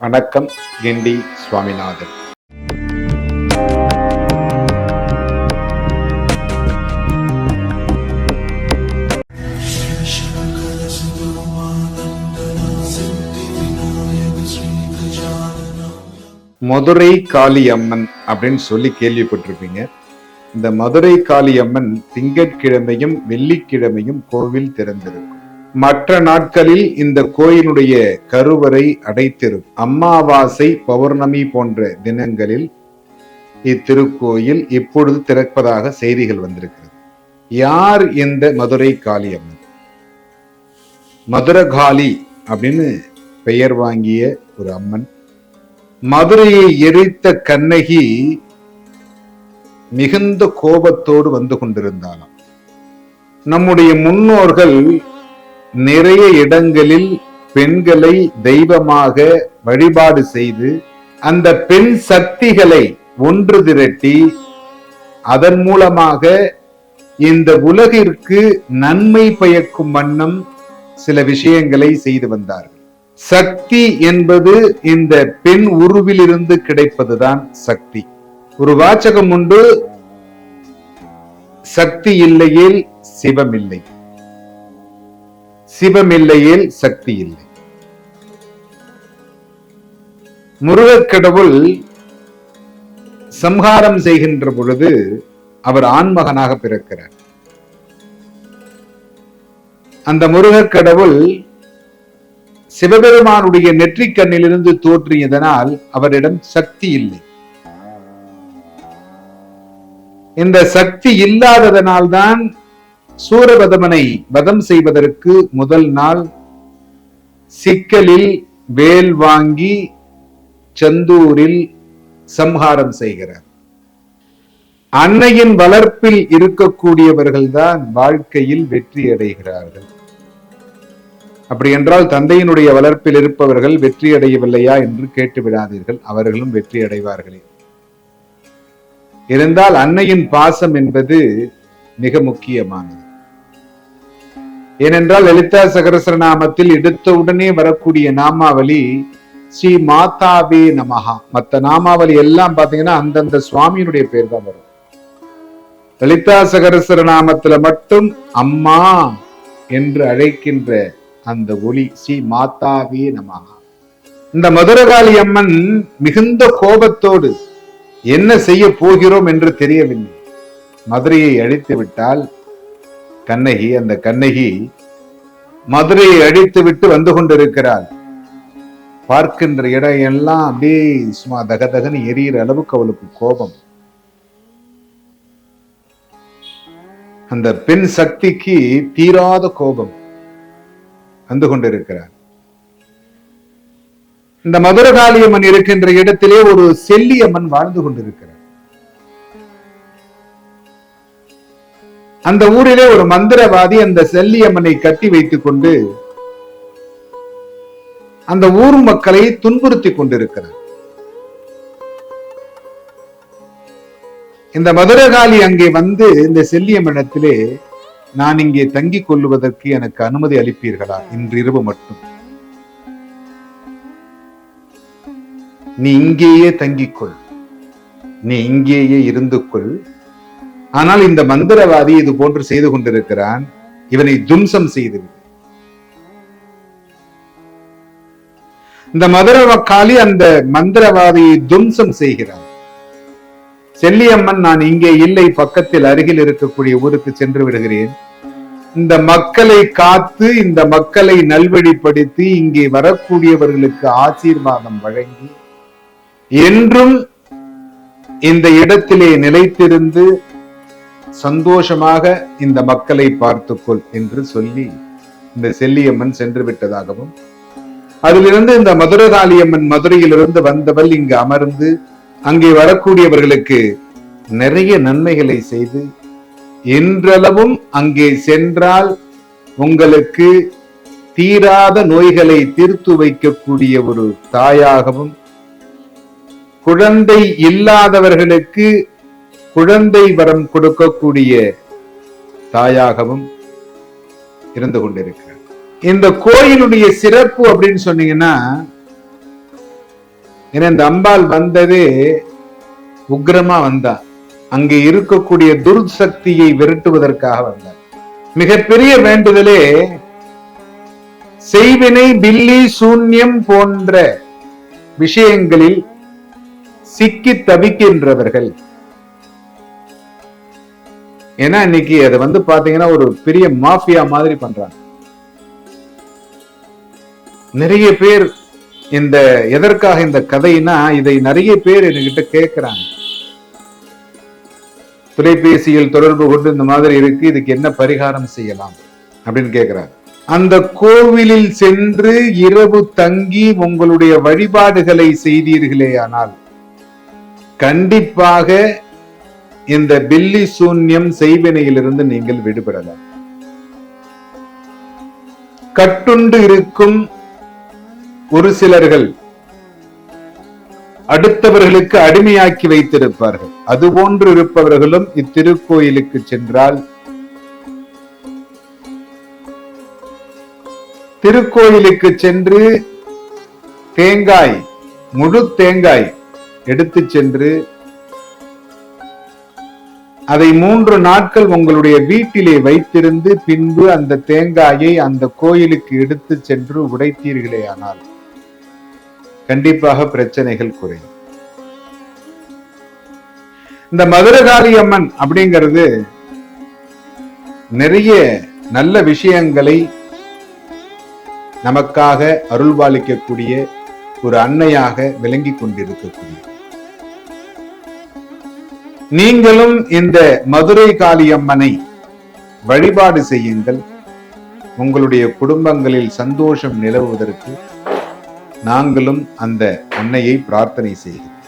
வணக்கம் கிண்டி சுவாமிநாதன். மதுரை காளி அம்மன் அப்படின்னு சொல்லி கேள்விப்பட்டிருப்பீங்க. இந்த மதுரை காளி அம்மன் திங்கட்கிழமையும் வெள்ளிக்கிழமையும் கோவில் திறந்திருக்கும். மற்ற நாட்களில் இந்த கோயிலுடைய கருவறை அடைத்திருக்கும் அம்மாவாசை பௌர்ணமி போன்ற தினங்களில் இத்திருக்கோயில் இப்பொழுது திறப்பதாக செய்திகள் வந்திருக்கிறது. யார் இந்த மதுரை காளி அம்மன்? மதுரகாளி அப்படின்னு பெயர் வாங்கிய ஒரு அம்மன். மதுரையை எரித்த கண்ணகி மிகுந்த கோபத்தோடு வந்து கொண்டிருந்தாலும் நம்முடைய முன்னோர்கள் நிறைய இடங்களில் பெண்களை தெய்வமாக வழிபாடு செய்து அந்த பெண் சக்திகளை ஒன்று திரட்டி அதன் மூலமாக இந்த உலகிற்கு நன்மை பயக்கும் வண்ணம் சில விஷயங்களை செய்து வந்தார்கள். சக்தி என்பது இந்த பெண் உருவிலிருந்து கிடைப்பதுதான் சக்தி. ஒரு வாச்சகம் உண்டு சக்தி இல்லையேல் சிவம் இல்லை. சிவமில்லையில் சக்தி இல்லை. முருகக்கடவுள் சம்ஹாரம் செய்கின்ற பொழுது அவர் ஆண்மகனாக பிறக்கிறார். அந்த முருகக்கடவுள் சிவபெருமானுடைய நெற்றிக் கண்ணிலிருந்து தோற்றியதனால் அவரிடம் சக்தி இல்லை. இந்த சக்தி இல்லாததனால்தான் சூரபதமனை வதம் செய்வதற்கு முதல் நாள் சிக்கலில் வேல் வாங்கி செந்தூரில் சம்ஹாரம் செய்கிறார். அன்னையின் வளர்ப்பில் இருக்கக்கூடியவர்கள்தான் வாழ்க்கையில் வெற்றி அடைகிறார்கள். அப்படி என்றால் தந்தையினுடைய வளர்ப்பில் இருப்பவர்கள் வெற்றி அடையவில்லையா என்று கேட்டு விடாதீர்கள். அவர்களும் வெற்றி அடைவார்களே. இருந்தால் அன்னையின் பாசம் என்பது மிக முக்கியமானது. ஏனென்றால் லலிதா சகரசரநாமத்தில் எடுத்த உடனே வரக்கூடிய நாமாவளி ஸ்ரீ மாதாவே நமஹா. மத்த நாமாவளி எல்லாம் பாத்தீங்கன்னா அந்தந்த சுவாமியினுடைய பேர் தான் வரும். லலிதா சகரசர நாமத்துல மட்டும் அம்மா என்று அழைக்கின்ற அந்த ஒளி ஸ்ரீ மாதாவே நமஹா. இந்த மதுரகாளி அம்மன் மிகுந்த கோபத்தோடு என்ன செய்ய போகிறோம் என்று தெரியவில்லை. மதுரையை அழித்து விட்டால் கண்ணகி அந்த கண்ணகி மதுரையை அழித்து விட்டு வந்து கொண்டிருக்கிறாள். பார்க்கின்ற இடம் எல்லாம் அப்படியே சும்மா தகதகன்னு எரியிற அளவுக்கு அவளுக்கு கோபம். அந்த பெண் சக்திக்கு தீராத கோபம் வந்து கொண்டிருக்கிறார். இந்த மதுரகாளியம்மன் இருக்கின்ற இடத்திலே ஒரு செல்லியம்மன் வாழ்ந்து கொண்டிருக்கிறார். அந்த ஊரிலே ஒரு மந்திரவாதி அந்த செல்லியம்மனை கட்டி வைத்துக் கொண்டு அந்த ஊர் மக்களை துன்புறுத்தி கொண்டிருக்கிறார். இந்த மதுரகாளி அங்கே வந்து இந்த செல்லியம்மனத்திலே நான் இங்கே தங்கிக் கொள்ளுவதற்கு எனக்கு அனுமதி அளிப்பீர்களா? இன்றிரவு மட்டும். நீ இங்கேயே தங்கிக்கொள் நீ இங்கேயே இருந்து கொள். ஆனால் இந்த மந்திரவாதி இது போன்று செய்து கொண்டிருக்கிறான். இவனை தும்சம் செய்து இந்த மதுரவக்காளி அந்த மந்திரவாதியை தும்சம் செய்கிறான். செல்லியம்மன் நான் இங்கே இல்லை பக்கத்தில் அருகில் இருக்கக்கூடிய ஊருக்கு சென்று விடுகிறேன். இந்த மக்களை காத்து இந்த மக்களை நல்வழிப்படுத்தி இங்கே வரக்கூடியவர்களுக்கு ஆசீர்வாதம் வழங்கி என்றும் இந்த இடத்திலே நிலைத்திருந்து சந்தோஷமாக இந்த மக்களை பார்த்துக்கொள் என்று சொல்லி இந்த செல்லியம்மன் சென்று விட்டதாகவும் அதிலிருந்து இந்த மதுரகாளியம்மன் மதுரையிலிருந்து வந்தவள் இங்கு அமர்ந்து அங்கே வரக்கூடியவர்களுக்கு நிறைய நன்மைகளை செய்து என்றளவும் அங்கே சென்றால் உங்களுக்கு தீராத நோய்களை தீர்த்து வைக்கக்கூடிய ஒரு தாயாகவும் குழந்தை இல்லாதவர்களுக்கு குழந்தை வரம் கொடுக்கக்கூடிய தாயாகவும் இருந்து கொண்டிருக்கிறார். இந்த கோயிலுடைய சிறப்பு அப்படின்னு சொன்னீங்கன்னா ஏன்னா இந்த அம்பாள் வந்ததே உக்ரமா வந்தா. அங்கே இருக்கக்கூடிய துர்சக்தியை விரட்டுவதற்காக வந்தார் மிகப்பெரிய வேண்டுதலே செய்வினை பில்லி சூன்யம் போன்ற விஷயங்களில் சிக்கி தவிக்கின்றவர்கள். ஏன்னா இன்னைக்கு அதை வந்து பாத்தீங்கன்னா ஒரு பெரிய மாஃபியா மாதிரி பண்றாங்க. நிறைய பேர் இந்த எதற்காக இந்த கதைனா இதை நிறைய பேர் என்கிட்ட கேட்கிறாங்க தொலைபேசியில் தொடர்பு கொண்டு இந்த மாதிரி இருக்கு இதுக்கு என்ன பரிகாரம் செய்யலாம் அப்படின்னு கேட்கிறார் அந்த கோவிலில் சென்று இரவு தங்கி உங்களுடைய வழிபாடுகளை செய்தீர்களே ஆனால் கண்டிப்பாக இந்த பில்லி சூன்யம் செய்வினையிலிருந்து நீங்கள் விடுபடலாம். கட்டுண்டு இருக்கும் ஒரு சிலர்கள் அடுத்தவர்களுக்கு அடிமையாக்கி வைத்திருப்பார்கள். அதுபோன்று இருப்பவர்களும் இத்திருக்கோயிலுக்கு சென்றால் திருக்கோயிலுக்கு சென்று தேங்காய் முழு தேங்காய் எடுத்து சென்று அதை மூன்று நாட்கள் உங்களுடைய வீட்டிலே வைத்திருந்து பின்பு அந்த தேங்காயை அந்த கோயிலுக்கு எடுத்து சென்று உடைத்தீர்களே ஆனால். கண்டிப்பாக பிரச்சனைகள் குறையும். இந்த மதுரகாளி அம்மன் அப்படிங்கிறது நிறைய நல்ல விஷயங்களை நமக்காக அருள்பாலிக்கக்கூடிய ஒரு அன்னையாக விளங்கி கொண்டிருக்கக்கூடிய நீங்களும் இந்த மதுரை காளியம்மனை வழிபாடு செய்யுங்கள். உங்களுடைய குடும்பங்களில் சந்தோஷம் நிலவுவதற்கு நாங்களும் அந்த அன்னையை பிரார்த்தனை செய்கிறோம்.